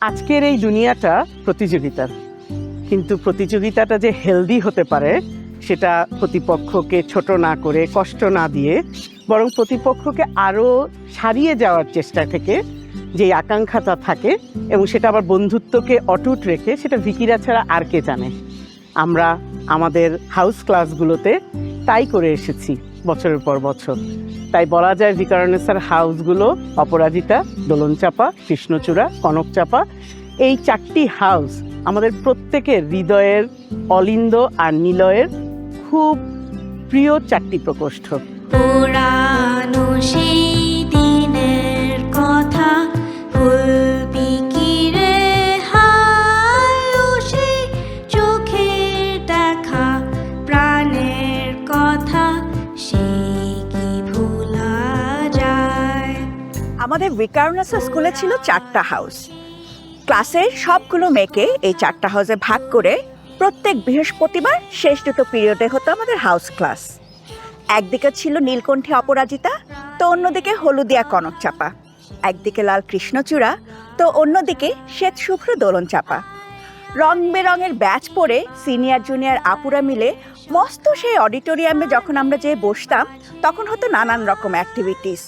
আজকের এই দুনিয়াটা প্রতিযোগিতার। কিন্তু প্রতিযোগিতাটা যে হেলদি হতে পারে, সেটা প্রতিপক্ষকে ছোট না করে, কষ্ট না দিয়ে, বরং প্রতিপক্ষকে আরও ছাড়িয়ে যাওয়ার চেষ্টা থেকে যে আকাঙ্ক্ষাটা থাকে এবং সেটা আবার বন্ধুত্বকে অটুট রেখে, সেটা ভিকিরা ছাড়া আর কে জানে। আমরা আমাদের হাউস ক্লাসগুলোতে তাই করে এসেছি বছরের পর বছর। তাই বলা যায় ভিকারণেসার হাউসগুলো অপরাজিতা, দোলনচাপা, কৃষ্ণচূড়া, কনকচাপা। এই চারটি হাউস আমাদের প্রত্যেকের হৃদয়ের অলিন্দ আর নিলয়ের খুব প্রিয় চারটি প্রকোষ্ঠ। পুরানো সেই আমাদের বিকারণাসা স্কুলে ছিল চারটা হাউস ক্লাসের সবগুলো মেয়েকে এই চারটা হাউসে ভাগ করে প্রত্যেক বৃহস্পতিবার শেষ দুটো পিরিয়ডে হতো আমাদের হাউস ক্লাস একদিকে ছিল নীলকণ্ঠী অপরাজিতা, তো অন্যদিকে হলুদিয়া কনক চাপা। একদিকে লাল কৃষ্ণচূড়া, তো অন্যদিকে শ্বেত শুভ্র দোলন চাপা। রং বেরঙের ব্যাচ পরে সিনিয়র জুনিয়র আপুরা মিলে মস্ত সেই অডিটোরিয়ামে যখন আমরা যেয়ে বসতাম, তখন হতো নানান রকম অ্যাক্টিভিটিস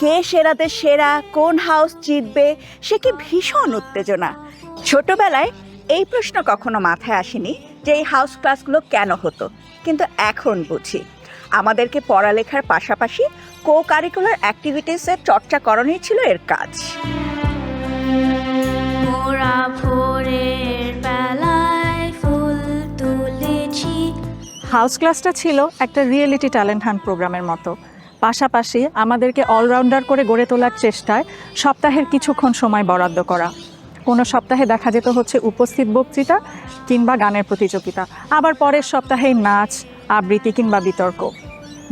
কে সেরাতে সেরা কোন হাউস জিতবে সে কি ভীষণ উত্তেজনা? ছোটবেলায় এই প্রশ্ন কখনো মাথায় আসেনি যে এই হাউস ক্লাসগুলো কেন হতো। কিন্তু এখন বুঝি। আমাদেরকে পড়ালেখার পাশাপাশি কো কারিকুলার অ্যাক্টিভিটিসের চর্চা করানোই ছিল এর কাজ। হাউস ক্লাসটা ছিল একটা রিয়েলিটি ট্যালেন্ট হান্ট প্রোগ্রামের মতো। পাশাপাশি আমাদেরকে অলরাউন্ডার করে গড়ে তোলার চেষ্টায় সপ্তাহের কিছুক্ষণ সময় বরাদ্দ করা। কোনো সপ্তাহে দেখা যেত হচ্ছে উপস্থিত বক্তৃতা কিংবা গানের প্রতিযোগিতা। আবার পরের সপ্তাহেই নাচ, আবৃত্তি কিংবা বিতর্ক।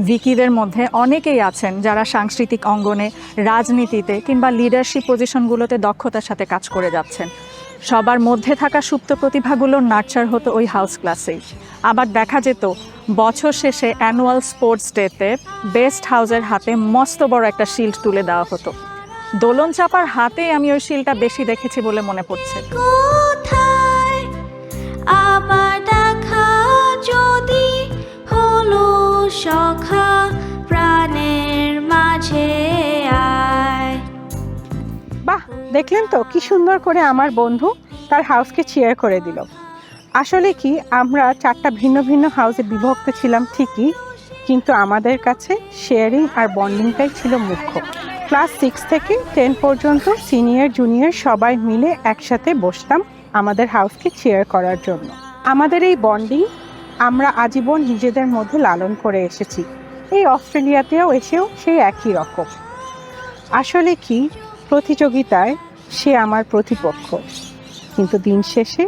ভিকিদের মধ্যে অনেকেই আছেন যারা সাংস্কৃতিক অঙ্গনে, রাজনীতিতে কিংবা লিডারশিপ পজিশনগুলোতে দক্ষতার সাথে কাজ করে যাচ্ছেন। সবার মধ্যে থাকা সুপ্ত প্রতিভাগুলোর নার্চার হতো ওই হাউস ক্লাসেই আবার দেখা যেত, বছর শেষে অ্যানুয়াল স্পোর্টস ডেতে বেস্ট হাউসের হাতে মস্ত বড় একটা শিল্ড তুলে দেওয়া হতো। দোলন চাপার হাতে আমি ওই শিলটা বেশি দেখেছি বলে মনে পড়ছে। আবার দেখা যদি হলো সখা প্রাণের মাঝে? দেখলেন তো কি সুন্দর করে আমার বন্ধু তার হাউসকে চেয়ার করে দিল। আসলে কি, আমরা চারটা ভিন্ন ভিন্ন হাউসে বিভক্ত ছিলাম ঠিকই, কিন্তু আমাদের কাছে শেয়ারিং আর বন্ডিংটাই ছিল মুখ্য। ক্লাস সিক্স থেকে টেন পর্যন্ত সিনিয়র জুনিয়র সবাই মিলে একসাথে বসতাম আমাদের হাউসকে চেয়ার করার জন্য। আমাদের এই বন্ডিং আমরা আজীবন নিজেদের মধ্যে লালন করে এসেছি। এই অস্ট্রেলিয়াতেও এসেও সেই একই রকম। আসলে কি প্রতিযোগিতায় সে আমার প্রতিপক্ষ। কিন্তু দিন শেষে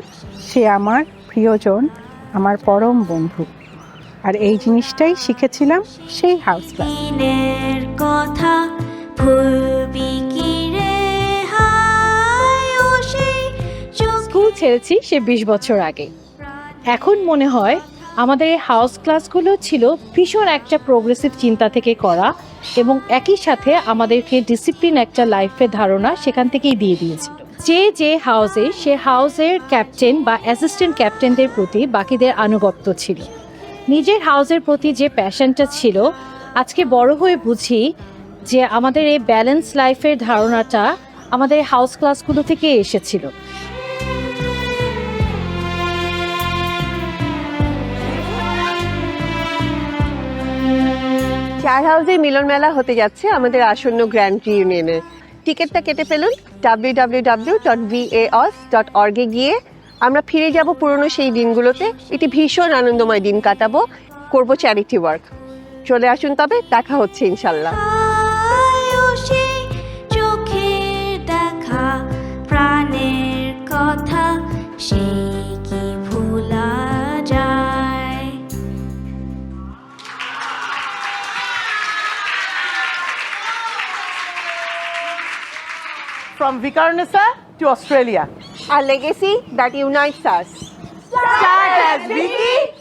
সে আমার প্রিয়জন আমার পরম বন্ধু। আর এই জিনিসটাই শিখেছিলাম সেই হাউস ক্লাস কথা হায় স্কুল ছেড়েছি সে বিশ বছর আগে। এখন মনে হয় আমাদের এই হাউস ক্লাসগুলো ছিল ভীষণ একটা প্রোগ্রেসিভ চিন্তা থেকে করা এবং একই সাথে আমাদেরকে ডিসিপ্লিন একটা লাইফের ধারণা সেখান থেকেই দিয়ে দিয়েছিল। যে যে হাউসে সে হাউসের ক্যাপ্টেন বা অ্যাসিস্ট্যান্ট ক্যাপ্টেনদের প্রতি বাকিদের আনুগত্য ছিল। নিজের হাউসের প্রতি যে প্যাশনটা ছিল, আজকে বড় হয়ে বুঝি যে আমাদের এই ব্যালেন্স লাইফের ধারণাটা আমাদের হাউস ক্লাসগুলো থেকে এসেছিল। চার হাউসে মিলন মেলা হতে যাচ্ছে আমাদের আসন্ন গ্র্যান্ড রিউনিয়নে টিকিটটা কেটে ফেলুন ডাব্লিউ ডাব্লিউ ডট ডট অর্গে গিয়ে। আমরা ফিরে যাব পুরনো সেই দিনগুলোতে। এটি ভীষণ আনন্দময় দিন কাটাবো। করব চ্যারিটি ওয়ার্ক চলে আসুন তবে, দেখা হচ্ছে ইনশাল্লাহ চোখের দেখা, প্রাণের কথা, সেই from Vikarnesa to Australia. A legacy that unites us. Start as Vicky.